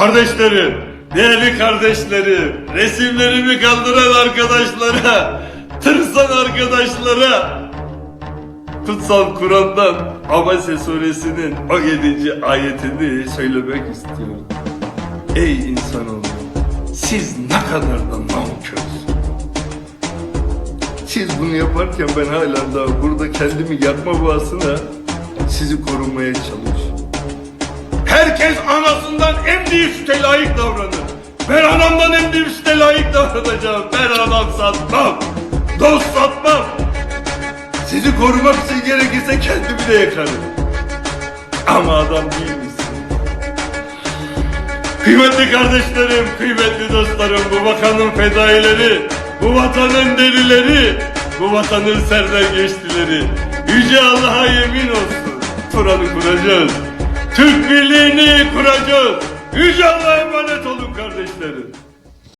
Kardeşlerim, değerli kardeşlerim, resimlerimi kaldıran arkadaşlara, tırsan arkadaşlara, Kutsal Kur'an'dan Abese suresinin o 7. ayetini söylemek istiyorum. Ey insanoğlu, siz ne kadar da nankörsünüz. Siz bunu yaparken ben hala daha burada kendimi yakma bağısına sizi korumaya çalışıyorum. Herkes anasından emdiği süte layık davranır. Ben anamdan süte layık davranacağım. Ben anam satmam. Dost satmam. Sizi korumak için gerekirse kendimi de yakarım. Ama adam değil misin? Kıymetli kardeşlerim, kıymetli dostlarım, bu vatanın fedaileri, bu vatanın delileri, bu vatanın serden geçtileri. Yüce Allah'a yemin olsun, Turan'ı kuracağız. Türk birliğini kuracağız. Yüce Allah'a emanet olun kardeşlerim.